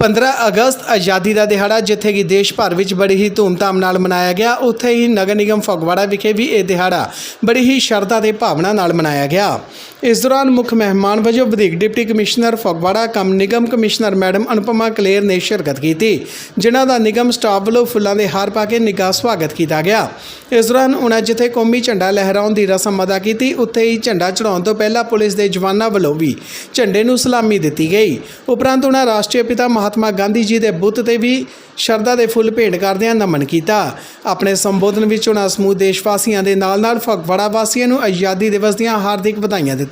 15 ਅਗਸਤ ਆਜ਼ਾਦੀ ਦਾ ਦਿਹਾੜਾ, ਜਿੱਥੇ ਕਿ ਦੇਸ਼ ਭਰ ਵਿੱਚ ਬੜੀ ਹੀ ਧੂਮਧਾਮ ਨਾਲ ਮਨਾਇਆ ਗਿਆ, ਉੱਥੇ ਹੀ ਨਗਰ ਨਿਗਮ ਫਗਵਾੜਾ ਵਿਖੇ ਵੀ ਇਹ ਦਿਹਾੜਾ ਬੜੀ ਹੀ ਸ਼ਰਧਾ ਤੇ ਭਾਵਨਾ ਨਾਲ ਮਨਾਇਆ ਗਿਆ। ਇਸ ਦੌਰਾਨ ਮੁੱਖ ਮਹਿਮਾਨ ਵਜੋਂ ਵਧੀਕ ਡਿਪਟੀ ਕਮਿਸ਼ਨਰ ਫਗਵਾੜਾ, ਕਮ ਨਿਗਮ ਕਮਿਸ਼ਨਰ ਮੈਡਮ ਅਨੁਪਮਾ ਕਲੇਰ ਨੇ ਸ਼ਿਰਕਤ ਕੀਤੀ, ਜਿਨ੍ਹਾਂ ਦਾ ਨਿਗਮ ਸਟਾਫ ਵੱਲੋਂ ਫੁੱਲਾਂ ਦੇ ਹਾਰ ਪਾ ਕੇ ਨਿੱਘਾ ਸਵਾਗਤ ਕੀਤਾ ਗਿਆ। ਇਸ ਦੌਰਾਨ ਉਹਨਾਂ ਜਿੱਥੇ ਕੌਮੀ ਝੰਡਾ ਲਹਿਰਾਉਣ ਦੀ ਰਸਮ ਅਦਾ ਕੀਤੀ, ਉੱਥੇ ਹੀ ਝੰਡਾ ਚੜਾਉਣ ਤੋਂ ਪਹਿਲਾਂ ਪੁਲਿਸ ਦੇ ਜਵਾਨਾਂ ਵੱਲੋਂ ਵੀ ਝੰਡੇ ਨੂੰ ਸਲਾਮੀ ਦਿੱਤੀ ਗਈ। ਉਪਰੰਤ ਉਹਨਾਂ ਰਾਸ਼ਟਰੀ ਪਿਤਾ ਮਹਾਤਮਾ ਗਾਂਧੀ ਜੀ ਦੇ ਬੁੱਤ ਤੇ ਵੀ ਸ਼ਰਧਾ ਦੇ ਫੁੱਲ ਭੇਟ ਕਰਦਿਆਂ ਨਮਨ ਕੀਤਾ। ਆਪਣੇ ਸੰਬੋਧਨ ਵਿੱਚ ਉਹਨਾਂ ਸਮੂਹ ਦੇਸ਼ ਵਾਸੀਆਂ ਦੇ ਨਾਲ-ਨਾਲ ਫਗਵਾੜਾ ਵਾਸੀਆਂ ਨੂੰ ਆਜ਼ਾਦੀ ਦਿਵਸ ਦੀਆਂ ਹਾਰਦਿਕ ਵਧਾਈਆਂ ਦਿੱਤੀਆਂ।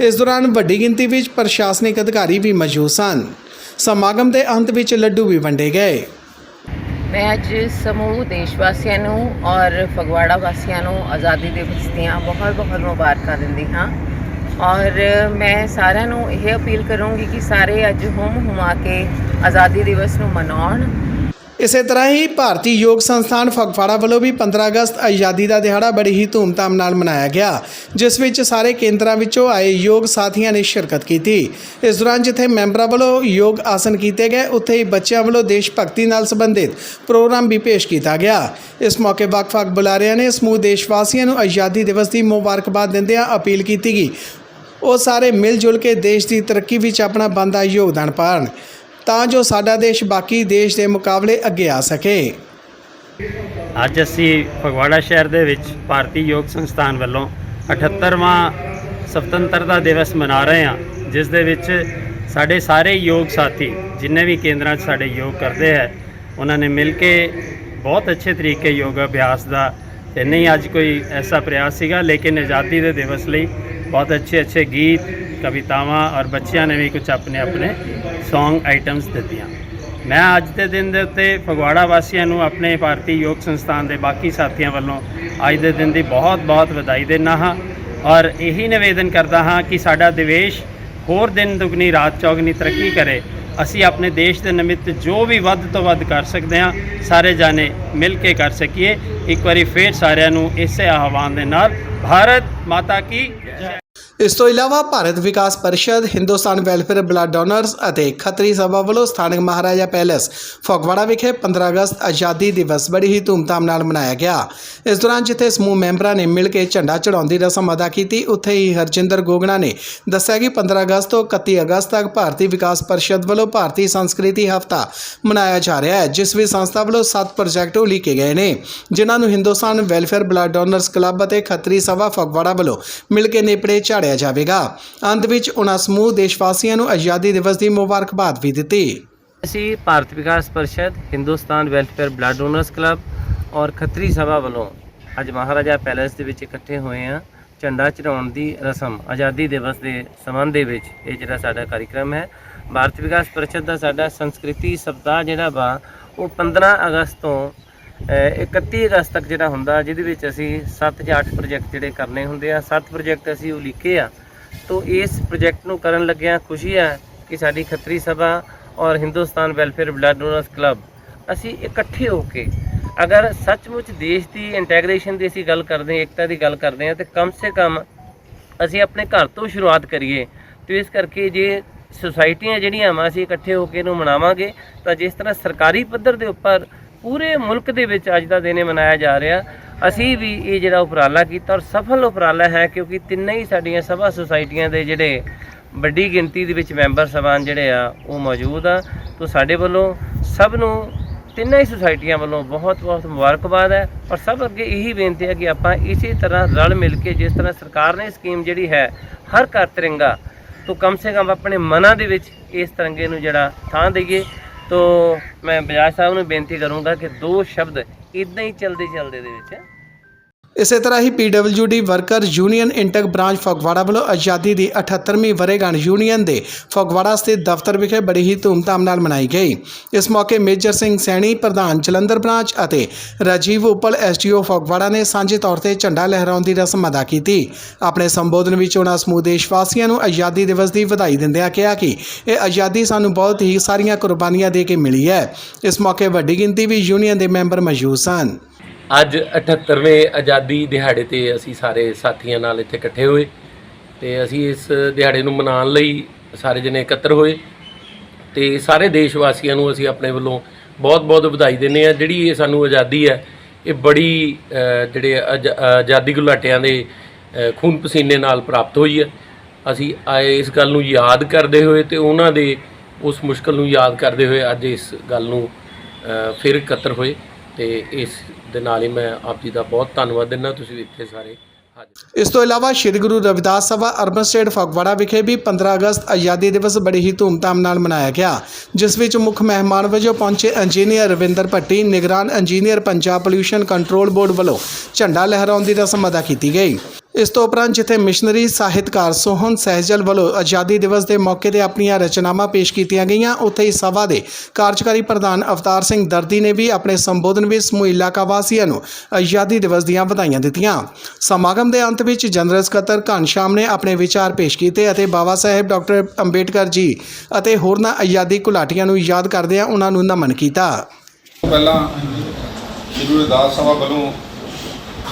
ਇਸ ਦੌਰਾਨ ਵੱਡੀ ਗਿਣਤੀ ਵਿੱਚ ਪ੍ਰਸ਼ਾਸਨਿਕ ਅਧਿਕਾਰੀ ਵੀ ਮੌਜੂਦ ਸਨ। ਸਮਾਗਮ ਦੇ ਅੰਤ ਵਿੱਚ ਲੱਡੂ ਵੀ ਵੰਡੇ ਗਏ। ਮੈਂ ਅੱਜ ਸਮੂਹ ਦੇਸ਼ ਵਾਸੀਆਂ ਨੂੰ ਔਰ ਫਗਵਾੜਾ ਵਾਸੀਆਂ ਨੂੰ ਆਜ਼ਾਦੀ ਦਿਵਸ ਦੀਆਂ ਬਹੁਤ ਬਹੁਤ ਮੁਬਾਰਕਾਂ ਦਿੰਦੀ ਹਾਂ। ਔਰ ਮੈਂ ਸਾਰਿਆਂ ਨੂੰ ਇਹ ਅਪੀਲ ਕਰੂੰਗੀ ਕਿ ਸਾਰੇ ਅੱਜ ਹੁਮ ਹੁਮਾ ਕੇ ਆਜ਼ਾਦੀ ਦਿਵਸ ਨੂੰ ਮਨਾਉਣ। ਇਸੇ ਤਰ੍ਹਾਂ ਹੀ ਭਾਰਤੀ ਯੋਗ ਸੰਸਥਾਨ ਫਗਵਾੜਾ ਵੱਲੋਂ ਵੀ 15 ਅਗਸਤ ਆਜ਼ਾਦੀ ਦਾ ਦਿਹਾੜਾ ਬੜੀ ਹੀ ਧੂਮਧਾਮ ਨਾਲ ਮਨਾਇਆ ਗਿਆ, ਜਿਸ ਵਿੱਚ ਸਾਰੇ ਕੇਂਦਰਾਂ ਵਿੱਚੋਂ ਆਏ ਯੋਗ ਸਾਥੀਆਂ ਨੇ ਸ਼ਿਰਕਤ ਕੀਤੀ। ਇਸ ਦੌਰਾਨ ਜਿੱਥੇ ਮੈਂਬਰਾਂ ਵੱਲੋਂ ਯੋਗ ਆਸਨ ਕੀਤੇ ਗਏ, ਉੱਥੇ ਹੀ ਬੱਚਿਆਂ ਵੱਲੋਂ ਦੇਸ਼ ਭਗਤੀ ਨਾਲ ਸੰਬੰਧਿਤ ਪ੍ਰੋਗਰਾਮ ਵੀ ਪੇਸ਼ ਕੀਤਾ ਗਿਆ। ਇਸ ਮੌਕੇ ਵੱਖ-ਵੱਖ ਬੁਲਾਰਿਆਂ ਨੇ ਸਮੂਹ ਦੇਸ਼ ਵਾਸੀਆਂ ਨੂੰ ਆਜ਼ਾਦੀ ਦਿਵਸ ਦੀ ਮੁਬਾਰਕਬਾਦ ਦਿੰਦਿਆਂ ਅਪੀਲ ਕੀਤੀ ਗਈ ਉਹ ਸਾਰੇ ਮਿਲ ਜੁਲ ਕੇ ਦੇਸ਼ ਦੀ ਤਰੱਕੀ ਵਿੱਚ ਆਪਣਾ ਬਣਦਾ ਯੋਗਦਾਨ ਪਾਉਣ ਤਾਂ ਜੋ ਸਾਡਾ ਦੇਸ਼ ਬਾਕੀ ਦੇਸ਼ ਦੇ ਮੁਕਾਬਲੇ ਅੱਗੇ ਆ ਸਕੇ। ਅੱਜ ਅਸੀਂ ਫਗਵਾੜਾ ਸ਼ਹਿਰ ਦੇ ਵਿੱਚ ਭਾਰਤੀ ਯੋਗ ਸੰਸਥਾਨ ਵੱਲੋਂ 78ਵਾਂ ਸੁਤੰਤਰਤਾ ਦਿਵਸ ਮਨਾ ਰਹੇ ਹਾਂ, ਜਿਸ ਦੇ ਵਿੱਚ ਸਾਡੇ ਸਾਰੇ ਯੋਗ ਸਾਥੀ, ਜਿੰਨੇ ਵੀ ਕੇਂਦਰਾਂ 'ਚ ਸਾਡੇ ਯੋਗ ਕਰਦੇ ਹੈ, ਉਹਨਾਂ ਨੇ ਮਿਲ ਕੇ ਬਹੁਤ ਅੱਛੇ ਤਰੀਕੇ ਯੋਗ ਅਭਿਆਸ ਦਾ, ਤੇ ਨਹੀਂ ਅੱਜ ਕੋਈ ਐਸਾ ਪ੍ਰਯਾਸ ਸੀਗਾ, ਲੇਕਿਨ ਆਜ਼ਾਦੀ ਦੇ ਦਿਵਸ ਲਈ ਬਹੁਤ ਅੱਛੇ ਅੱਛੇ ਗੀਤ ਕਵਿਤਾਵਾਂ ਔਰ ਬੱਚਿਆਂ ਨੇ ਵੀ ਕੁਝ ਆਪਣੇ ਆਪਣੇ Song ਆਈਟਮਸ ਦਿੱਤੀਆਂ। ਮੈਂ ਅੱਜ ਦੇ ਦਿਨ ਦੇ ਉੱਤੇ ਫਗਵਾੜਾ ਵਾਸੀਆਂ ਨੂੰ ਆਪਣੇ ਭਾਰਤੀ ਯੋਗ ਸੰਸਥਾਨ ਦੇ ਬਾਕੀ ਸਾਥੀਆਂ ਵੱਲੋਂ ਅੱਜ ਦੇ ਦਿਨ ਦੀ ਬਹੁਤ-ਬਹੁਤ ਵਧਾਈ ਦਿੰਦਾ ਹਾਂ ਔਰ ਇਹੀ ਨਿਵੇਦਨ ਕਰਦਾ ਹਾਂ ਕਿ ਸਾਡਾ ਦੇਸ਼ ਹੋਰ ਦਿਨ ਦੁਗਣੀ ਰਾਤ ਚੌਗਣੀ ਤਰੱਕੀ ਕਰੇ। ਅਸੀਂ ਆਪਣੇ ਦੇਸ਼ ਦੇ ਨਿਮਿਤ ਜੋ ਵੀ ਵੱਧ ਤੋਂ ਵੱਧ ਕਰ ਸਕਦੇ ਹਾਂ, ਸਾਰੇ ਜਾਣੇ ਮਿਲ ਕੇ ਕਰ ਸਕੀਏ। ਇੱਕ ਵਾਰੀ ਫੇਰ ਸਾਰਿਆਂ ਨੂੰ ਇਸੇ ਆਹਵਾਨ ਦੇ ਨਾਲ, ਭਾਰਤ ਮਾਤਾ ਕੀ ਇਸ ਤੋਂ ਇਲਾਵਾ Bharat Vikas Parishad, Hindustan welfare blood donors ਅਤੇ ਖੱਤਰੀ ਸਭਾ ਵੱਲੋਂ ਸਥਾਨਕ ਮਹਾਰਾਜਾ ਪੈਲੇਸ, ਫਗਵਾੜਾ ਵਿਖੇ 15 ਅਗਸਤ ਆਜ਼ਾਦੀ ਦਿਵਸ ਬੜੀ ਹੀ ਧੂਮਧਾਮ ਨਾਲ ਮਨਾਇਆ ਗਿਆ। ਇਸ ਦੌਰਾਨ ਜਿੱਥੇ ਸਮੂਹ ਮੈਂਬਰਾਂ ਨੇ ਮਿਲ ਕੇ ਝੰਡਾ ਚੜਾਉਣ ਦੀ ਰਸਮ ਅਦਾ ਕੀਤੀ, ਉੱਥੇ ਹੀ ਹਰਜਿੰਦਰ ਗੋਗਣਾ ਨੇ ਦੱਸਿਆ ਕਿ 15 ਅਗਸਤ ਤੋਂ 31 ਅਗਸਤ ਤੱਕ ਭਾਰਤੀ ਵਿਕਾਸ ਪਰਿਸ਼ਦ ਵੱਲੋਂ ਭਾਰਤੀ ਸੰਸਕ੍ਰਿਤੀ ਹਫਤਾ ਮਨਾਇਆ ਜਾ ਰਿਹਾ ਹੈ, ਜਿਸ ਵਿੱਚ ਸੰਸਥਾ ਵੱਲੋਂ 7 ਪ੍ਰੋਜੈਕਟ ਉਲੀਕੇ ਗਏ ਨੇ, ਜਿਨ੍ਹਾਂ ਨੂੰ Hindustan welfare blood donors club ਅਤੇ ਖੱਤਰੀ ਸਭਾ ਫਗਵਾੜਾ ਵੱਲੋਂ ਮਿਲ ਕੇ ਨੇਪੜੇ ਝਾੜਿਆ ਜਾਵੇਗਾ। ਅੰਤ ਵਿੱਚ ਉਹਨਾਂ ਸਮੂਹ ਦੇਸ਼ ਵਾਸੀਆਂ ਨੂੰ ਆਜ਼ਾਦੀ ਦਿਵਸ ਦੀ ਮੁਬਾਰਕਬਾਦ ਵੀ ਦਿੱਤੀ। ਅਸੀਂ Bharat Vikas Parishad, Hindustan welfare blood donors club ਔਰ ਖੱਤਰੀ ਸਭਾ ਵੱਲੋਂ ਅੱਜ ਮਹਾਰਾਜਾ ਪੈਲੇਸ ਦੇ ਵਿੱਚ ਇਕੱਠੇ ਹੋਏ ਹਾਂ। ਝੰਡਾ ਚੜਾਉਣ ਦੀ ਰਸਮ ਆਜ਼ਾਦੀ ਦਿਵਸ ਦੇ ਸੰਬੰਧ ਦੇ ਵਿੱਚ ਇਹ ਜਿਹੜਾ ਸਾਡਾ ਕਾਰਜਕ੍ਰਮ ਹੈ। ਭਾਰਤ ਵਿਕਾਸ ਪਰਿਸ਼ਦ ਦਾ ਸਾਡਾ ਸੰਸਕ੍ਰਿਤੀ ਸਪਤਾਹ ਜਿਹੜਾ ਵਾ, ਉਹ 15 ਅਗਸਤ ਤੋਂ 31 ਅਗਸਤ ਤੱਕ ਜਿਹੜਾ ਹੁੰਦਾ, ਜਿਹਦੇ ਵਿੱਚ ਅਸੀਂ 7 ਜਾਂ 8 ਪ੍ਰੋਜੈਕਟ ਜਿਹੜੇ ਕਰਨੇ ਹੁੰਦੇ ਆ 7 ਪ੍ਰੋਜੈਕਟ ਅਸੀਂ ਉਲੀਕੇ ਆ। ਤੋ ਇਸ ਪ੍ਰੋਜੈਕਟ ਨੂੰ ਕਰਨ ਲੱਗਿਆਂ ਖੁਸ਼ੀ ਆ ਕਿ ਸਾਡੀ ਖੱਤਰੀ ਸਭਾ ਔਰ Hindustan welfare blood donors club ਅਸੀਂ ਇਕੱਠੇ ਹੋ ਕੇ ਅਗਰ ਸੱਚਮੁੱਚ ਦੇਸ਼ ਦੀ ਇੰਟੈਗ੍ਰੇਸ਼ਨ ਦੀ ਅਸੀਂ ਗੱਲ ਕਰਦੇ ਹਾਂ, ਏਕਤਾ ਦੀ ਗੱਲ ਕਰਦੇ ਹਾਂ, ਤੇ ਕਮ ਸੇ ਕਮ ਅਸੀਂ ਆਪਣੇ ਘਰ ਤੋਂ ਸ਼ੁਰੂਆਤ ਕਰੀਏ। ਤੇ ਇਸ ਕਰਕੇ ਜੇ ਸੁਸਾਇਟੀਆਂ ਜਿਹੜੀਆਂ ਵਾ, ਅਸੀਂ ਇਕੱਠੇ ਹੋ ਕੇ ਇਹਨੂੰ ਮਨਾਵਾਂਗੇ, ਤਾਂ ਜਿਸ ਤਰ੍ਹਾਂ ਸਰਕਾਰੀ ਪੱਧਰ ਦੇ ਉੱਪਰ ਪੂਰੇ ਮੁਲਕ ਦੇ ਵਿੱਚ ਅੱਜ ਦਾ ਦਿਨ ਇਹ ਮਨਾਇਆ ਜਾ ਰਿਹਾ। ਅਸੀਂ ਵੀ ਇਹ ਜਿਹੜਾ ਉਪਰਾਲਾ ਕੀਤਾ ਔਰ ਸਫਲ ਉਪਰਾਲਾ ਹੈ ਕਿਉਂਕਿ ਤਿੰਨੇ ਹੀ ਸਾਡੀਆਂ ਸਭਾ ਸੁਸਾਇਟੀਆਂ ਦੇ ਜਿਹੜੇ ਵੱਡੀ ਗਿਣਤੀ ਦੇ ਵਿੱਚ ਮੈਂਬਰ ਸਭਾਨ ਜਿਹੜੇ ਆ, ਉਹ ਮੌਜੂਦ ਆ। ਤੋਂ ਸਾਡੇ ਵੱਲੋਂ ਸਭ ਨੂੰ ਤਿੰਨਾਂ ਹੀ ਸੁਸਾਇਟੀਆਂ ਵੱਲੋਂ ਬਹੁਤ ਬਹੁਤ ਮੁਬਾਰਕਬਾਦ ਹੈ ਔਰ ਸਭ ਅੱਗੇ ਇਹੀ ਬੇਨਤੀ ਹੈ ਕਿ ਆਪਾਂ ਇਸੇ ਤਰ੍ਹਾਂ ਰਲ ਮਿਲ ਕੇ ਜਿਸ ਤਰ੍ਹਾਂ ਸਰਕਾਰ ਨੇ ਸਕੀਮ ਜਿਹੜੀ ਹੈ, ਹਰ ਘਰ ਤਿਰੰਗਾ, ਤੋਂ ਕਮ ਸੇ ਕਮ ਆਪਣੇ ਮਨਾਂ ਦੇ ਵਿੱਚ ਇਸ ਤਿਰੰਗੇ ਨੂੰ ਜਿਹੜਾ ਥਾਂ ਦਈਏ। ਤੋ ਮੈਂ ਬਜਾਜ ਸਾਹਿਬ ਨੂੰ ਬੇਨਤੀ ਕਰੂੰਗਾ ਕਿ ਦੋ ਸ਼ਬਦ ਇਦਾਂ ਹੀ ਚਲਦੇ ਚਲਦੇ ਦੇ ਵਿੱਚ ਇਸੇ ਤਰ੍ਹਾਂ ਹੀ PWD worker union INTUC branch Phagwara ਵੱਲੋਂ ਆਜ਼ਾਦੀ ਦੀ 78ਵੀਂ ਵਰ੍ਹੇਗੰਢ ਯੂਨੀਅਨ ਦੇ ਫਗਵਾੜਾ ਸਥਿਤ ਦਫ਼ਤਰ ਵਿਖੇ ਬੜੀ ਹੀ ਧੂਮਧਾਮ ਨਾਲ ਮਨਾਈ ਗਈ। ਇਸ ਮੌਕੇ ਮੇਜਰ ਸਿੰਘ ਸੈਣੀ, ਪ੍ਰਧਾਨ ਜਲੰਧਰ ਬ੍ਰਾਂਚ ਅਤੇ ਰਾਜੀਵ ਉਪਲ ਐਸਟੀਓ ਫਗਵਾੜਾ ਨੇ ਸਾਂਝੇ ਤੌਰ ਤੇ ਝੰਡਾ ਲਹਿਰਾਉਣ ਦੀ ਰਸਮ ਅਦਾ ਕੀਤੀ। ਆਪਣੇ ਸੰਬੋਧਨ ਵਿੱਚ ਉਹਨਾਂ ਸਮੂਹ ਦੇਸ਼ ਵਾਸੀਆਂ ਨੂੰ ਆਜ਼ਾਦੀ ਦਿਵਸ ਦੀ ਵਧਾਈ ਦਿੰਦਿਆਂ ਕਿਹਾ ਕਿ ਇਹ ਆਜ਼ਾਦੀ ਸਾਨੂੰ ਬਹੁਤ ਹੀ ਸਾਰੀਆਂ ਕੁਰਬਾਨੀਆਂ ਦੇ ਕੇ ਮਿਲੀ ਹੈ। ਇਸ ਮੌਕੇ ਵੱਡੀ ਗਿਣਤੀ ਵਿੱਚ ਯੂਨੀਅਨ ਦੇ ਮੈਂਬਰ ਮੌਜੂਦ ਸਨ। ਅੱਜ 78ਵੇਂ ਆਜ਼ਾਦੀ ਦਿਹਾੜੇ ਤੇ ਅਸੀਂ ਸਾਰੇ ਸਾਥੀਆਂ ਨਾਲ ਇੱਥੇ ਇਕੱਠੇ ਹੋਏ ਤੇ ਅਸੀਂ ਇਸ ਦਿਹਾੜੇ ਨੂੰ ਮਨਾਉਣ ਲਈ ਸਾਰੇ ਜਣੇ ਇਕੱਤਰ ਹੋਏ ਤੇ ਸਾਰੇ ਦੇਸ਼ ਵਾਸੀਆਂ ਨੂੰ ਅਸੀਂ ਆਪਣੇ ਵੱਲੋਂ ਬਹੁਤ-ਬਹੁਤ ਵਧਾਈ ਦਿੰਦੇ ਆ ਜਿਹੜੀ ਇਹ ਸਾਨੂੰ ਆਜ਼ਾਦੀ ਹੈ, ਇਹ ਬੜੀ ਜਿਹੜੇ ਆਜ਼- ਆਜ਼ਾਦੀ ਘੁਲਾਟਿਆਂ ਦੇ ਖੂਨ ਪਸੀਨੇ ਨਾਲ ਪ੍ਰਾਪਤ ਹੋਈ ਹੈ। ਅਸੀਂ ਆਏ ਇਸ ਗੱਲ ਨੂੰ ਯਾਦ ਕਰਦੇ ਹੋਏ ਤੇ ਉਹਨਾਂ ਦੇ ਉਸ ਮੁਸ਼ਕਲ ਨੂੰ ਯਾਦ ਕਰਦੇ ਹੋਏ ਅੱਜ ਇਸ ਗੱਲ ਨੂੰ ਫਿਰ ਇਕੱਤਰ ਹੋਏ। ਤੇ ਇਸ ਦੇ ਨਾਲ ਹੀ ਮੈਂ ਆਪ ਜੀ ਦਾ ਬਹੁਤ ਧੰਨਵਾਦ ਦਿੰਦਾ ਤੁਸੀਂ ਇੱਥੇ ਸਾਰੇ ਇਸ ਤੋਂ ਇਲਾਵਾ ਸ੍ਰੀ ਗੁਰੂ ਰਵਿਦਾਸ ਸਭਾ ਅਰਬਨ ਸਟੇਟ ਫਗਵਾੜਾ ਵਿਖੇ ਵੀ 15 ਅਗਸਤ ਆਜ਼ਾਦੀ ਦਿਵਸ ਬੜੀ ਹੀ ਧੂਮਧਾਮ ਨਾਲ ਮਨਾਇਆ ਗਿਆ, ਜਿਸ ਵਿੱਚ ਮੁੱਖ ਮਹਿਮਾਨ ਵਜੋਂ ਪਹੁੰਚੇ ਇੰਜੀਨੀਅਰ ਰਵਿੰਦਰ ਭੱਟੀ, ਨਿਗਰਾਨ engineer Punjab pollution control board ਵੱਲੋਂ ਝੰਡਾ ਲਹਿਰਾਉਣ ਦੀ ਰਸਮ ਅਦਾ ਕੀਤੀ ਗਈ। ਇਸ ਤੋਂ ਉਪਰੰਤ ਜਿੱਥੇ ਮਿਸ਼ਨਰੀ, ਸਾਹਿਤਕਾਰ ਸੋਹਨ ਸਹਿਜਲ ਵੱਲੋਂ ਆਜ਼ਾਦੀ ਦਿਵਸ ਦੇ ਮੌਕੇ ਤੇ ਆਪਣੀਆਂ ਰਚਨਾਵਾਂ ਪੇਸ਼ ਕੀਤੀਆਂ ਗਈਆਂ, ਉੱਥੇ ਹੀ ਸਭਾ ਦੇ ਕਾਰਜਕਾਰੀ ਪ੍ਰਧਾਨ ਅਵਤਾਰ ਸਿੰਘ ਦਰਦੀ ਨੇ ਵੀ ਆਪਣੇ ਸੰਬੋਧਨ ਵਿੱਚ ਸਮੂਹ ਇਲਾਕਾ ਵਾਸੀਆਂ ਨੂੰ ਆਜ਼ਾਦੀ ਦਿਵਸ ਦੀਆਂ ਵਧਾਈਆਂ ਦਿੱਤੀਆਂ। ਸਮਾਗਮ ਦੇ ਅੰਤ ਵਿੱਚ ਜਨਰਲ ਸਕੱਤਰ ਘਨਸ਼ਾਮ ਨੇ ਆਪਣੇ ਵਿਚਾਰ ਪੇਸ਼ ਕੀਤੇ ਅਤੇ ਬਾਬਾ ਸਾਹਿਬ, ਡਾਕਟਰ ਅੰਬੇਡਕਰ ਜੀ ਅਤੇ ਹੋਰਨਾਂ ਆਜ਼ਾਦੀ ਘੁਲਾਟੀਆਂ ਨੂੰ ਯਾਦ ਕਰਦਿਆਂ ਉਹਨਾਂ ਨੂੰ ਨਮਨ ਕੀਤਾ। ਪਹਿਲਾਂ ਸ਼੍ਰੀ ਗੁਰੂ ਸਭਾ ਵੱਲੋਂ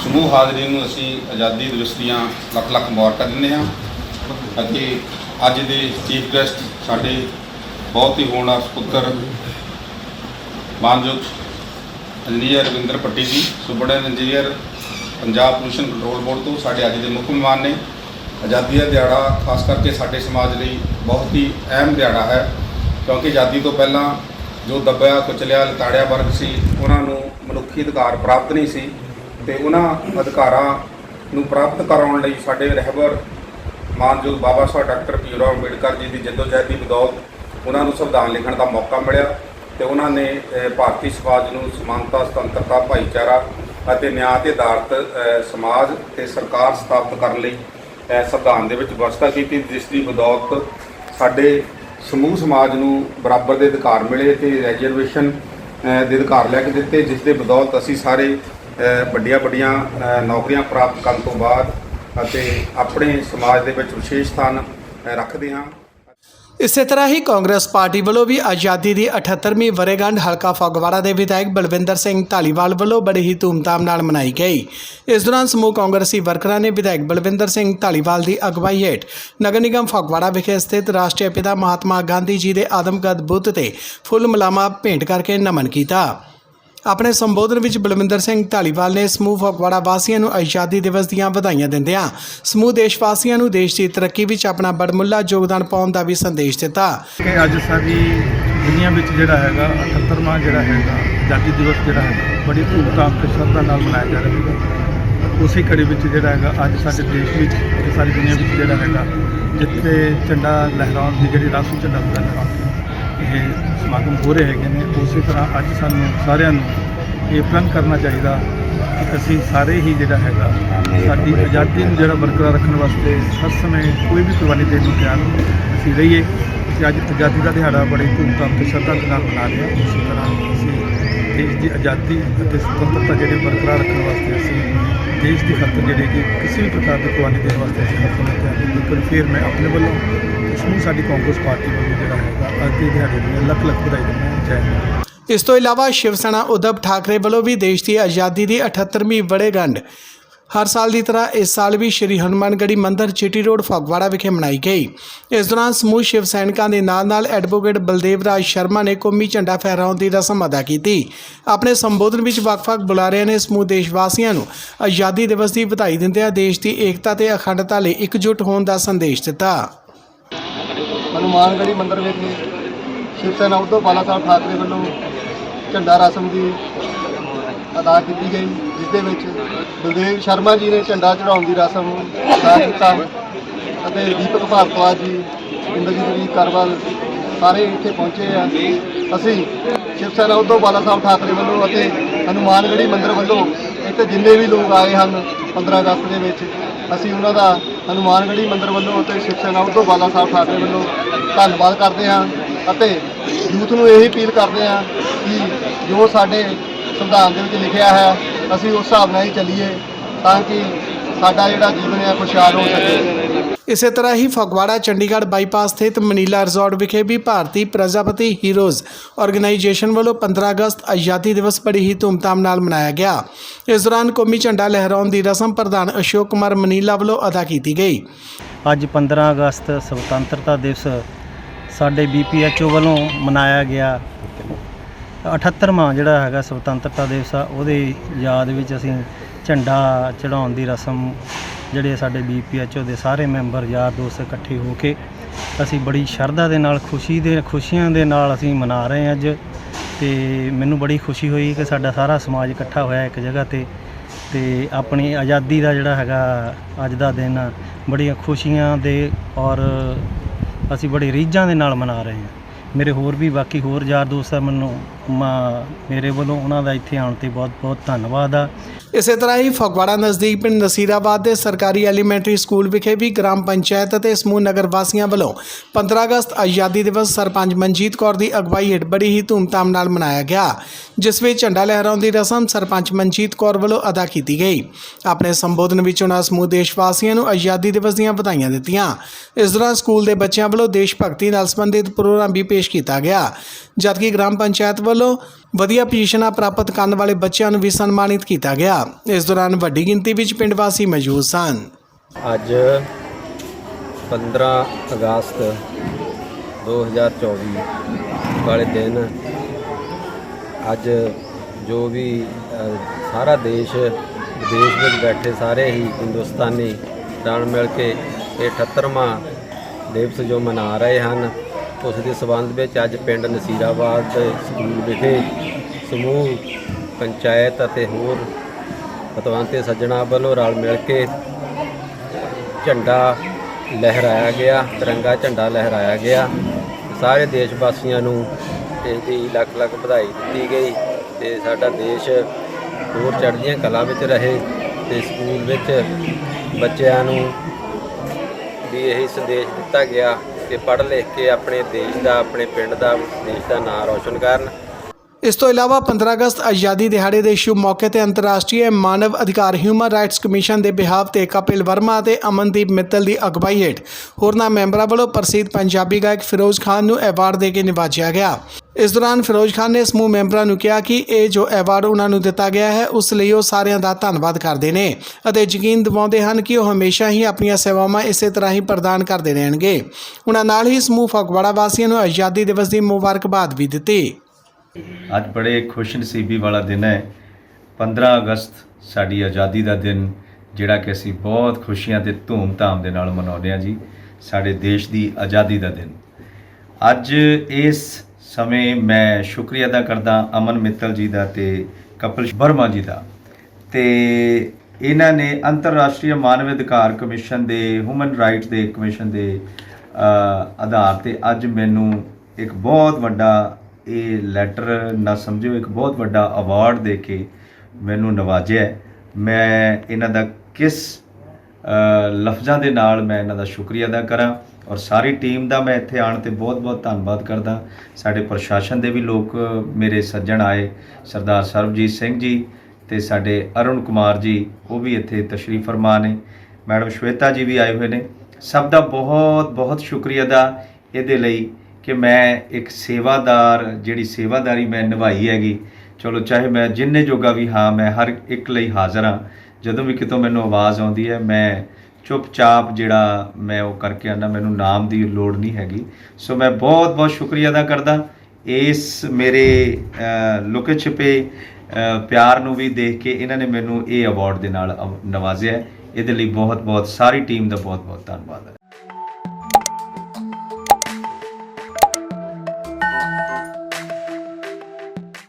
ਸਮੂਹ ਹਾਜ਼ਰੀ ਨੂੰ ਅਸੀਂ ਆਜ਼ਾਦੀ ਦਿਵਸ ਦੀਆਂ ਲੱਖ ਲੱਖ ਮੁਬਾਰਕਾਂ ਦਿੰਦੇ ਹਾਂ। ਅਤੇ ਅੱਜ ਦੇ ਚੀਫ ਗੈਸਟ ਸਾਡੇ ਬਹੁਤ ਹੀ ਹੋਣਹਾਰ ਸੁਪੁੱਤਰ ਮਾਨਯੋਗ engineer Ravinder Patti ji, superintendent engineer Punjab pollution control board ਤੋਂ ਸਾਡੇ ਅੱਜ ਦੇ ਮੁੱਖ ਮਹਿਮਾਨ ਨੇ। ਆਜ਼ਾਦੀ ਦਾ ਦਿਹਾੜਾ ਖਾਸ ਕਰਕੇ ਸਾਡੇ ਸਮਾਜ ਲਈ ਬਹੁਤ ਹੀ ਅਹਿਮ ਦਿਹਾੜਾ ਹੈ, ਕਿਉਂਕਿ ਆਜ਼ਾਦੀ ਤੋਂ ਪਹਿਲਾਂ ਜੋ ਦੱਬਿਆ, ਕੁਚਲਿਆ, ਲਤਾੜਿਆ ਵਰਗ ਸੀ, ਉਹਨਾਂ ਨੂੰ ਮਨੁੱਖੀ ਅਧਿਕਾਰ ਪ੍ਰਾਪਤ ਨਹੀਂ ਸੀ। ਤੇ ਉਹਨਾਂ ਅਧਿਕਾਰਾਂ ਨੂੰ ਪ੍ਰਾਪਤ ਕਰਾਉਣ ਲਈ ਸਾਡੇ ਰਹਿਬਰ ਮਾਨਯੋਗ ਬਾਬਾ ਸਾਹਿਬ ਡਾਕਟਰ ਭੀਮ ਰਾਓ ਅੰਬੇਡਕਰ ਜੀ ਦੀ ਜਦੋਜਹਿਦ ਦੀ ਬਦੌਲਤ ਉਹਨਾਂ ਨੂੰ ਸੰਵਿਧਾਨ ਲਿਖਣ ਦਾ ਮੌਕਾ ਮਿਲਿਆ ਤੇ ਉਹਨਾਂ ਨੇ ਭਾਰਤੀ ਸਮਾਜ ਨੂੰ ਸਮਾਨਤਾ, ਸੁਤੰਤਰਤਾ, ਭਾਈਚਾਰਾ ਅਤੇ ਨਿਆਂ ਤੇ ਆਧਾਰਿਤ ਸਮਾਜ ਤੇ ਸਰਕਾਰ ਸਥਾਪਿਤ ਕਰਨ ਲਈ ਸੰਵਿਧਾਨ ਦੇ ਵਿੱਚ ਵਿਵਸਥਾ ਕੀਤੀ, ਜਿਸ ਦੀ ਬਦੌਲਤ ਸਾਡੇ ਸਮੂਹ ਸਮਾਜ ਨੂੰ ਬਰਾਬਰ ਦੇ ਅਧਿਕਾਰ ਮਿਲੇ ਤੇ ਰਿਜ਼ਰਵੇਸ਼ਨ ਦੇ ਅਧਿਕਾਰ ਲੈ ਕੇ ਦਿੱਤੇ, ਜਿਸ ਦੇ ਬਦੌਲਤ ਅਸੀਂ ਸਾਰੇ ਵੱਡੀਆਂ ਵੱਡੀਆਂ ਨੌਕਰੀਆਂ ਪ੍ਰਾਪਤ ਕਰਨ ਤੋਂ ਬਾਅਦ ਅਤੇ ਆਪਣੇ ਸਮਾਜ ਦੇ ਵਿੱਚ ਵਿਸ਼ੇਸ਼ ਸਥਾਨ ਰੱਖਦੇ ਹਾਂ। ਇਸੇ ਤਰ੍ਹਾਂ ਹੀ ਕਾਂਗਰਸ ਪਾਰਟੀ ਵੱਲੋਂ ਵੀ ਆਜ਼ਾਦੀ ਦੀ 78ਵੀਂ ਵਰ੍ਹੇਗੰਢ ਹਲਕਾ ਫਗਵਾੜਾ ਦੇ ਵਿਧਾਇਕ ਬਲਵਿੰਦਰ ਸਿੰਘ ਢਾਲੀਵਾਲ ਵੱਲੋਂ ਬੜੀ ਹੀ ਧੂਮਧਾਮ ਨਾਲ ਮਨਾਈ ਗਈ। ਇਸ ਦੌਰਾਨ ਸਮੂਹ ਕਾਂਗਰਸੀ ਵਰਕਰਾਂ ਨੇ ਵਿਧਾਇਕ ਬਲਵਿੰਦਰ ਸਿੰਘ ਢਾਲੀਵਾਲ ਦੀ ਅਗਵਾਈ ਹੇਠ ਨਗਰ ਨਿਗਮ ਫਗਵਾੜਾ ਵਿਖੇ ਸਥਿਤ ਰਾਸ਼ਟਰੀ ਪਿਤਾ ਮਹਾਤਮਾ ਗਾਂਧੀ ਜੀ ਦੇ ਆਦਮਕਦ ਬੁੱਤ ਤੇ ਫੁੱਲ ਮਲਾਮਾ ਭੇਂਟ ਕਰਕੇ ਨਮਨ ਕੀਤਾ। ਆਪਣੇ ਸੰਬੋਧਨ ਵਿੱਚ ਬਲਵਿੰਦਰ ਸਿੰਘ ਢਾਲੀਵਾਲ ਨੇ ਸਮੂਹ ਫਗਵਾੜਾ ਵਾਸੀਆਂ ਨੂੰ ਆਜ਼ਾਦੀ ਦਿਵਸ ਦੀਆਂ ਵਧਾਈਆਂ ਦਿੰਦਿਆਂ ਸਮੂਹ ਦੇਸ਼ ਵਾਸੀਆਂ ਨੂੰ ਦੇਸ਼ ਦੀ ਤਰੱਕੀ ਵਿੱਚ ਆਪਣਾ ਬੜਮੁੱਲਾ ਯੋਗਦਾਨ ਪਾਉਣ ਦਾ ਵੀ ਸੰਦੇਸ਼ ਦਿੱਤਾ। ਕਿ ਅੱਜ ਸਾਡੀ ਦੁਨੀਆ ਵਿੱਚ ਜਿਹੜਾ ਹੈਗਾ 78ਵਾਂ ਜਿਹੜਾ ਹੈਗਾ, ਆਜ਼ਾਦੀ ਦਿਵਸ ਜਿਹੜਾ ਹੈਗਾ, ਬੜੀ ਧੂਮਧਾਮ ਤੇ ਸ਼ਰਧਾ ਨਾਲ ਮਨਾਇਆ ਜਾ ਰਿਹਾ ਹੈ ਉਸੇ ਕੜੀ ਵਿੱਚ ਜਿਹੜਾ ਹੈਗਾ, ਅੱਜ ਸਾਡੇ ਦੇਸ਼ ਵਿੱਚ ਤੇ ਸਾਰੀ ਦੁਨੀਆ ਵਿੱਚ ਜਿਹੜਾ ਹੈਗਾ, ਜਿੱਥੇ ਝੰਡਾ ਲਹਿਰਾਉਣ ਦੀ ਜਿਹੜੀ ਰਾਸ਼ਟਰੀ ਝੰਡਾ ਲਹਿਰਾਉਣ ਇਹ ਸਮਾਗਮ ਹੋ ਰਹੇ ਹੈਗੇ ਨੇ। ਉਸੇ ਤਰ੍ਹਾਂ ਅੱਜ ਸਾਨੂੰ ਸਾਰਿਆਂ ਨੂੰ ਇਹ ਪ੍ਰਣ ਕਰਨਾ ਚਾਹੀਦਾ ਕਿ ਅਸੀਂ ਸਾਰੇ ਹੀ ਜਿਹੜਾ ਹੈਗਾ, ਸਾਡੀ ਆਜ਼ਾਦੀ ਨੂੰ ਜਿਹੜਾ ਬਰਕਰਾਰ ਰੱਖਣ ਵਾਸਤੇ ਹਰ ਸਮੇਂ ਕੋਈ ਵੀ ਕੁਰਬਾਨੀ ਦੇਣ ਨੂੰ ਤਿਆਰ ਅਸੀਂ ਰਹੀਏ ਤੇ ਅੱਜ ਆਜ਼ਾਦੀ ਦਾ ਦਿਹਾੜਾ ਬੜੀ ਧੂਮਧਾਮ ਤੇ ਸ਼ਰਧਾ ਦੇ ਨਾਲ ਮਨਾ ਰਹੇ ਹਾਂ। ਉਸੇ ਤਰ੍ਹਾਂ ਅਸੀਂ ਦੇਸ਼ ਦੀ ਆਜ਼ਾਦੀ ਅਤੇ ਸੁਤੰਤਰਤਾ ਜਿਹੜੇ ਬਰਕਰਾਰ ਰੱਖਣ ਵਾਸਤੇ ਅਸੀਂ ਦੇਸ਼ ਦੀ ਖਾਤਰ ਜਿਹੜੇ ਕਿ ਕਿਸੇ ਵੀ ਪ੍ਰਕਾਰ ਦੀ ਕੁਰਬਾਨੀ ਦੇਣ ਵਾਸਤੇ ਅਸੀਂ ਹਰ ਸਮੇਂ ਤਿਆਰ ਹਾਂ। ਲੇਕਿਨ ਫਿਰ ਮੈਂ ਆਪਣੇ ਵੱਲੋਂ ਤੇ ਸਮੂਹ ਸਾਡੀ ਕਾਂਗਰਸ ਪਾਰਟੀ ਵੱਲੋਂ ਜਿਹੜਾ ਹੈਗਾ ਅੱਜ ਦੇ ਦਿਹਾੜੇ ਦੀਆਂ ਲੱਖ ਲੱਖ ਵਧਾਈ ਦਿੰਦਾ ਹਾਂ, ਜੈ ਹਿੰਦ। ਇਸ ਤੋਂ ਇਲਾਵਾ ਸ਼ਿਵ ਸੈਨਾ ਉद्धਵ ਠਾਕਰੇ ਵੱਲੋਂ ਵੀ ਦੇਸ਼ ਦੀ ਆਜ਼ਾਦੀ ਦੀ 78ਵੀਂ ਵਰ੍ਹੇਗੰਢ ਹਰ ਸਾਲ ਦੀ ਤਰ੍ਹਾਂ ਇਸ ਸਾਲ ਵੀ ਸ਼੍ਰੀ ਹਨੂੰਮਾਨਗੜ੍ਹੀ ਮੰਦਿਰ ਚਿਟੀ ਰੋਡ, ਫਗਵਾੜਾ ਵਿਖੇ ਮਨਾਈ ਗਈ। ਇਸ ਦੌਰਾਨ ਸਮੂਹ ਸ਼ਿਵ ਸੈਨਿਕਾਂ ਦੇ ਨਾਲ ਨਾਲ ਐਡਵੋਕੇਟ ਬਲਦੇਵ ਰਾਜ ਸ਼ਰਮਾ ਨੇ ਕੌਮੀ ਝੰਡਾ ਫਹਿਰਾਉਣ ਦੀ ਰਸਮ ਅਦਾ ਕੀਤੀ। ਆਪਣੇ ਸੰਬੋਧਨ ਵਿੱਚ ਵੱਖ-ਵੱਖ ਬੁਲਾਰਿਆਂ ਨੇ ਸਮੂਹ ਦੇਸ਼ ਵਾਸੀਆਂ ਨੂੰ ਆਜ਼ਾਦੀ ਦਿਵਸ ਦੀ ਵਧਾਈ ਦਿੰਦਿਆਂ ਦੇਸ਼ ਦੀ ਏਕਤਾ ਤੇ ਅਖੰਡਤਾ ਲਈ ਇਕਜੁੱਟ ਹੋਣ ਦਾ ਸੰਦੇਸ਼ ਦਿੱਤਾ। ਹਨੂਮਾਨਗੜੀ ਮੰਦਿਰ ਵਿੱਚ ਸ਼ਿਵ ਸੈਨਾ ਉਧੋ ਬਾਲਾ ਸਾਹਿਬ ਠਾਕਰੇ ਵੱਲੋਂ ਝੰਡਾ ਰਸਮ ਦੀ ਅਦਾ ਕੀਤੀ ਗਈ, ਜਿਸ ਦੇ ਵਿੱਚ ਬਲਦੇਵ ਸ਼ਰਮਾ ਜੀ ਨੇ ਝੰਡਾ ਚੜਾਉਣ ਦੀ ਰਸਮ ਅਦਾ ਕੀਤਾ ਅਤੇ ਦੀਪਕ ਭਾਰਤਵਾ ਜੀ, ਇੰਦਰਜੀਤ ਜੀ ਕਰਵਾਲ ਸਾਰੇ ਇੱਥੇ ਪਹੁੰਚੇ ਆ। ਅਸੀਂ ਸ਼ਿਵ ਸੈਨਾ ਉਧੋ ਬਾਲਾ ਸਾਹਿਬ ਠਾਕਰੇ ਵੱਲੋਂ ਅਤੇ ਹਨੂਮਾਨਗੜੀ ਮੰਦਿਰ ਵੱਲੋਂ ਇੱਥੇ ਜਿੰਨੇ ਵੀ ਲੋਕ ਆਏ ਹਨ 15 ਅਗਸਤ ਦੇ ਵਿੱਚ, ਅਸੀਂ ਉਹਨਾਂ ਦਾ ਹਨੂਮਾਨਗੜ੍ਹੀ ਮੰਦਿਰ ਵੱਲੋਂ ਅਤੇ ਸ਼ਿਵ ਸੈਨਾ ਉद्धਵ ਬਾਲਾ ਸਾਹਿਬ ਠਾਕਰੇ ਵੱਲੋਂ ਧੰਨਵਾਦ ਕਰਦੇ ਹਾਂ ਅਤੇ ਯੂਥ ਨੂੰ ਇਹੀ ਅਪੀਲ ਕਰਦੇ ਹਾਂ ਕਿ ਜੋ ਸਾਡੇ ਸੰਵਿਧਾਨ ਦੇ ਵਿੱਚ ਲਿਖਿਆ ਹੈ, ਅਸੀਂ ਉਸ ਹਿਸਾਬ ਨਾਲ ਹੀ ਚੱਲੀਏ ਤਾਂ ਕਿ ਸਾਡਾ ਜਿਹੜਾ ਜੀਵਨ ਹੈ ਖੁਸ਼ਹਾਲ ਹੋ ਸਕੇ। ਇਸੇ ਤਰ੍ਹਾਂ ਹੀ ਫਗਵਾੜਾ, ਚੰਡੀਗੜ੍ਹ ਬਾਈਪਾਸ ਸਥਿਤ ਮਨੀਲਾ ਰਿਜ਼ੋਰਟ ਵਿਖੇ ਵੀ ਭਾਰਤੀ ਪ੍ਰਜਾਪਤੀ ਹੀਰੋਜ਼ ਆਰਗੇਨਾਈਜੇਸ਼ਨ ਵੱਲੋਂ 15 ਅਗਸਤ ਆਜ਼ਾਦੀ ਦਿਵਸ ਬੜੀ ਹੀ ਧੂਮਧਾਮ ਨਾਲ ਮਨਾਇਆ ਗਿਆ। ਇਸ ਦੌਰਾਨ ਕੌਮੀ ਝੰਡਾ ਲਹਿਰਾਉਣ ਦੀ ਰਸਮ ਪ੍ਰਧਾਨ ਅਸ਼ੋਕ ਕੁਮਾਰ ਮਨੀਲਾ ਵੱਲੋਂ ਅਦਾ ਕੀਤੀ ਗਈ। ਅੱਜ 15 ਅਗਸਤ ਸੁਤੰਤਰਤਾ ਦਿਵਸ ਸਾਡੇ ਬੀਪੀਐਚਓ ਵੱਲੋਂ ਮਨਾਇਆ ਗਿਆ। 78ਵਾਂ ਜਿਹੜਾ ਹੈਗਾ ਸੁਤੰਤਰਤਾ ਦਿਵਸ ਆ, ਉਹਦੇ ਯਾਦ ਵਿੱਚ ਅਸੀਂ ਝੰਡਾ ਚੜਾਉਣ ਦੀ ਰਸਮ ਜਿਹੜੇ ਸਾਡੇ ਬੀਪੀਐਚਓ ਦੇ ਸਾਰੇ ਮੈਂਬਰ, ਯਾਰ ਦੋਸਤ ਇਕੱਠੇ ਹੋ ਕੇ ਅਸੀਂ ਬੜੀ ਸ਼ਰਧਾ ਦੇ ਨਾਲ, ਖੁਸ਼ੀ ਦੇ, ਖੁਸ਼ੀਆਂ ਦੇ ਨਾਲ ਅਸੀਂ ਮਨਾ ਰਹੇ ਹਾਂ ਅੱਜ। ਤੇ ਮੈਨੂੰ ਬੜੀ ਖੁਸ਼ੀ ਹੋਈ ਕਿ ਸਾਡਾ ਸਾਰਾ ਸਮਾਜ ਇਕੱਠਾ ਹੋਇਆ ਇੱਕ ਜਗ੍ਹਾ ਤੇ। ਤੇ ਆਪਣੀ ਆਜ਼ਾਦੀ ਦਾ ਜਿਹੜਾ ਹੈਗਾ ਅੱਜ ਦਾ ਦਿਨ, ਬੜੀਆਂ ਖੁਸ਼ੀਆਂ ਦੇ ਔਰ ਅਸੀਂ ਬੜੀ ਰੀਝਾਂ ਦੇ ਨਾਲ ਮਨਾ ਰਹੇ ਹਾਂ। ਮੇਰੇ ਹੋਰ ਵੀ ਬਾਕੀ ਹੋਰ ਯਾਰ ਦੋਸਤ ਆ, ਮੈਨੂੰ ਮਾ- ਮੇਰੇ ਵੱਲੋਂ ਉਹਨਾਂ ਦਾ ਇੱਥੇ ਆਉਣ ਤੇ ਬਹੁਤ ਬਹੁਤ ਧੰਨਵਾਦ ਆ। ਇਸੇ ਤਰ੍ਹਾਂ ਹੀ ਫਗਵਾੜਾ ਨਜ਼ਦੀਕ ਪਿੰਡ ਨਸੀਰਾਬਾਦ ਦੇ ਸਰਕਾਰੀ ਐਲੀਮੈਂਟਰੀ ਸਕੂਲ ਵਿਖੇ ਵੀ ਗ੍ਰਾਮ ਪੰਚਾਇਤ ਅਤੇ ਸਮੂਹ ਨਗਰ ਵਾਸੀਆਂ ਵੱਲੋਂ 15 ਅਗਸਤ ਆਜ਼ਾਦੀ ਦਿਵਸ ਸਰਪੰਚ ਮਨਜੀਤ ਕੌਰ ਦੀ ਅਗਵਾਈ ਹੇਠ ਬੜੀ ਹੀ ਧੂਮਧਾਮ ਨਾਲ ਮਨਾਇਆ ਗਿਆ, ਜਿਸ ਵਿੱਚ ਝੰਡਾ ਲਹਿਰਾਉਣ ਦੀ ਰਸਮ ਸਰਪੰਚ ਮਨਜੀਤ ਕੌਰ ਵੱਲੋਂ ਅਦਾ ਕੀਤੀ ਗਈ। ਆਪਣੇ ਸੰਬੋਧਨ ਵਿੱਚ ਉਹਨਾਂ ਸਮੂਹ ਦੇਸ਼ ਵਾਸੀਆਂ ਨੂੰ ਆਜ਼ਾਦੀ ਦਿਵਸ ਦੀਆਂ ਵਧਾਈਆਂ ਦਿੱਤੀਆਂ। ਇਸ ਦੌਰਾਨ ਸਕੂਲ ਦੇ ਬੱਚਿਆਂ ਵੱਲੋਂ ਦੇਸ਼ ਭਗਤੀ ਨਾਲ ਸੰਬੰਧਿਤ ਪ੍ਰੋਗਰਾਮ ਵੀ ਪੇਸ਼ ਕੀਤਾ ਗਿਆ, ਜਦਕਿ ਗ੍ਰਾਮ ਪੰਚਾਇਤ ਵੱਲੋਂ ਵੱਲੋਂ ਵਧੀਆ ਪੋਜੀਸ਼ਨਾਂ ਪ੍ਰਾਪਤ ਕਰਨ ਵਾਲੇ ਬੱਚਿਆਂ ਨੂੰ ਵੀ ਸਨਮਾਨਿਤ ਕੀਤਾ ਗਿਆ। ਇਸ ਦੌਰਾਨ ਵੱਡੀ ਗਿਣਤੀ ਵਿੱਚ ਪਿੰਡ ਵਾਸੀ ਮੌਜੂਦ ਸਨ। ਅੱਜ 15 ਅਗਸਤ 2024 ਵਾਲੇ ਦਿਨ ਅੱਜ ਜੋ ਵੀ ਸਾਰਾ ਦੇਸ਼, ਵਿਦੇਸ਼ ਵਿੱਚ ਬੈਠੇ ਸਾਰੇ ਹੀ ਹਿੰਦੁਸਤਾਨੀ ਰਲ ਮਿਲ ਕੇ ਇਹ 78ਵਾਂ ਦਿਵਸ ਜੋ ਮਨਾ ਰਹੇ ਹਨ ਉਸ ਦੇ ਸਬੰਧ ਵਿੱਚ ਅੱਜ ਪਿੰਡ ਨਸੀਰਾਬਾਦ ਸਕੂਲ ਵਿਖੇ ਸਮੂਹ, ਪੰਚਾਇਤ ਅਤੇ ਹੋਰ ਪਤਵੰਤੇ ਸੱਜਣਾ ਵੱਲੋਂ ਰਲ ਮਿਲ ਕੇ ਝੰਡਾ ਲਹਿਰਾਇਆ ਗਿਆ, ਤਿਰੰਗਾ ਝੰਡਾ ਲਹਿਰਾਇਆ ਗਿਆ। ਸਾਰੇ ਦੇਸ਼ ਵਾਸੀਆਂ ਨੂੰ ਇਸ ਦੀ ਲੱਖ ਲੱਖ ਵਧਾਈ ਦਿੱਤੀ ਗਈ ਤੇ ਸਾਡਾ ਦੇਸ਼ ਹੋਰ ਚੜ੍ਹਦੀਆਂ ਕਲਾ ਵਿੱਚ ਰਹੇ ਤੇ ਸਕੂਲ ਵਿੱਚ ਬੱਚਿਆਂ ਨੂੰ ਵੀ ਇਹ ਸੰਦੇਸ਼ ਦਿੱਤਾ ਗਿਆ ਕਿ ਪੜ੍ਹ ਲਿਖ ਕੇ ਆਪਣੇ ਦੇਸ਼ ਦਾ, ਆਪਣੇ ਪਿੰਡ ਦਾ, ਦੇਸ਼ ਦਾ ਨਾਂ ਰੌਸ਼ਨ ਕਰਨ। ਇਸ ਤੋਂ ਇਲਾਵਾ 15 ਅਗਸਤ ਆਜ਼ਾਦੀ ਦਿਹਾੜੇ ਦੇ ਸ਼ੁਭ ਮੌਕੇ ਤੇ ਅੰਤਰਰਾਸ਼ਟਰੀ ਮਾਨਵ ਅਧਿਕਾਰ ਹਿਊਮਨ ਰਾਈਟਸ ਕਮਿਸ਼ਨ ਦੇ ਬਿਹਾਫ ਤੇ ਕਪਿਲ ਵਰਮਾ ਅਤੇ ਅਮਨਦੀਪ ਮਿੱਤਲ ਦੀ ਅਗਵਾਈ ਹੇਠ ਹੋਰਨਾਂ ਮੈਂਬਰਾਂ ਵੱਲੋਂ ਪ੍ਰਸਿੱਧ ਪੰਜਾਬੀ ਗਾਇਕ ਫਿਰੋਜ਼ ਖਾਨ ਨੂੰ ਐਵਾਰਡ ਦੇ ਕੇ ਨਿਵਾਜਿਆ ਗਿਆ। ਇਸ ਦੌਰਾਨ ਫਿਰੋਜ਼ ਖਾਨ ਨੇ ਸਮੂਹ ਮੈਂਬਰਾਂ ਨੂੰ ਕਿਹਾ ਕਿ ਇਹ ਜੋ ਐਵਾਰਡ ਉਹਨਾਂ ਨੂੰ ਦਿੱਤਾ ਗਿਆ ਹੈ, ਉਸ ਲਈ ਉਹ ਸਾਰਿਆਂ ਦਾ ਧੰਨਵਾਦ ਕਰਦੇ ਨੇ ਅਤੇ ਯਕੀਨ ਦਿਵਾਉਂਦੇ ਹਨ ਕਿ ਉਹ ਹਮੇਸ਼ਾ ਹੀ ਆਪਣੀਆਂ ਸੇਵਾਵਾਂ ਇਸੇ ਤਰ੍ਹਾਂ ਹੀ ਪ੍ਰਦਾਨ ਕਰਦੇ ਰਹਿਣਗੇ। ਉਹਨਾਂ ਨਾਲ ਹੀ ਸਮੂਹ ਫਗਵਾੜਾ ਵਾਸੀਆਂ ਨੂੰ ਆਜ਼ਾਦੀ ਦਿਵਸ ਦੀ ਮੁਬਾਰਕਬਾਦ ਵੀ ਦਿੱਤੀ। ਅੱਜ ਬੜੇ ਖੁਸ਼ ਨਸੀਬੀ ਵਾਲਾ ਦਿਨ ਹੈ। 15 ਅਗਸਤ ਸਾਡੀ ਆਜ਼ਾਦੀ ਦਾ ਦਿਨ, ਜਿਹੜਾ ਕਿ ਅਸੀਂ ਬਹੁਤ ਖੁਸ਼ੀਆਂ ਤੇ ਧੂਮ-ਧਾਮ ਦੇ ਨਾਲ ਮਨਾਉਂਦੇ ਹਾਂ ਜੀ। ਸਾਡੇ ਦੇਸ਼ ਦੀ ਆਜ਼ਾਦੀ ਦਾ ਦਿਨ। ਅੱਜ ਇਸ ਸਮੇਂ ਮੈਂ ਸ਼ੁਕਰੀਆ ਅਦਾ ਕਰਦਾ ਅਮਨ ਮਿੱਤਲ ਜੀ ਦਾ ਤੇ ਕਪਿਲ ਵਰਮਾ ਜੀ ਦਾ। ਤੇ ਇਹਨਾਂ ਨੇ ਅੰਤਰਰਾਸ਼ਟਰੀ ਮਾਨਵ ਅਧਿਕਾਰ ਕਮਿਸ਼ਨ ਦੇ ਹਿਊਮਨ ਰਾਈਟਸ ਦੇ ਕਮਿਸ਼ਨ ਦੇ ਆਧਾਰ ਤੇ ਅੱਜ ਮੈਨੂੰ ਇੱਕ ਬਹੁਤ ਵੱਡਾ ਇਹ ਲੈਟਰ ਨਾ ਸਮਝਿਓ, ਇੱਕ ਬਹੁਤ ਵੱਡਾ ਅਵਾਰਡ ਦੇ ਕੇ ਮੈਨੂੰ ਨਵਾਜਿਆ। ਮੈਂ ਇਹਨਾਂ ਦਾ ਕਿਸ ਲਫ਼ਜ਼ਾਂ ਦੇ ਨਾਲ ਮੈਂ ਇਹਨਾਂ ਦਾ ਸ਼ੁਕਰੀਆ ਅਦਾ ਕਰਾਂ ਔਰ ਸਾਰੀ ਟੀਮ ਦਾ ਮੈਂ ਇੱਥੇ ਆਉਣ ਤੇ ਬਹੁਤ-ਬਹੁਤ ਧੰਨਵਾਦ ਕਰਦਾ। ਸਾਡੇ ਪ੍ਰਸ਼ਾਸਨ ਦੇ ਵੀ ਲੋਕ ਮੇਰੇ ਸੱਜਣ ਆਏ, ਸਰਦਾਰ ਸਰਬਜੀਤ ਸਿੰਘ ਜੀ ਤੇ ਸਾਡੇ ਅਰੁਣ ਕੁਮਾਰ ਜੀ, ਉਹ ਵੀ ਇੱਥੇ ਤਸ਼ਰੀਫ ਫਰਮਾ ਨੇ। ਮੈਡਮ ਸ਼ਵੇਤਾ ਜੀ ਵੀ ਆਏ ਹੋਏ ਨੇ। ਸਭ ਦਾ ਬਹੁਤ-ਬਹੁਤ ਸ਼ੁਕਰੀਆ ਦਾ ਇਹਦੇ ਲਈ ਕਿ ਮੈਂ ਇੱਕ ਸੇਵਾਦਾਰ, ਜਿਹੜੀ ਸੇਵਾਦਾਰੀ ਮੈਂ ਨਿਭਾਈ ਹੈਗੀ ਚਲੋ ਚਾਹੇ ਮੈਂ ਜਿੰਨੇ ਜੋਗਾ ਵੀ ਹਾਂ, ਮੈਂ ਹਰ ਇੱਕ ਲਈ ਹਾਜ਼ਰ ਹਾਂ। ਜਦੋਂ ਵੀ ਕਿਤੋਂ ਮੈਨੂੰ ਆਵਾਜ਼ ਆਉਂਦੀ ਹੈ, ਮੈਂ ਚੁੱਪਚਾਪ ਜਿਹੜਾ ਮੈਂ ਉਹ ਕਰਕੇ ਆਉਂਦਾ, ਮੈਨੂੰ ਨਾਮ ਦੀ ਲੋੜ ਨਹੀਂ ਹੈਗੀ। ਸੋ ਮੈਂ ਬਹੁਤ ਬਹੁਤ ਸ਼ੁਕਰੀਆ ਅਦਾ ਕਰਦਾ। ਇਸ ਮੇਰੇ ਲੁਕੇ ਛਿਪੇ ਪਿਆਰ ਨੂੰ ਵੀ ਦੇਖ ਕੇ ਇਹਨਾਂ ਨੇ ਮੈਨੂੰ ਇਹ ਅਵਾਰਡ ਦੇ ਨਾਲ ਅਵ- ਨਵਾਜ਼ਿਆ ਇਹਦੇ ਲਈ ਬਹੁਤ ਬਹੁਤ ਸਾਰੀ ਟੀਮ ਦਾ ਬਹੁਤ ਬਹੁਤ ਧੰਨਵਾਦ। ਹੈ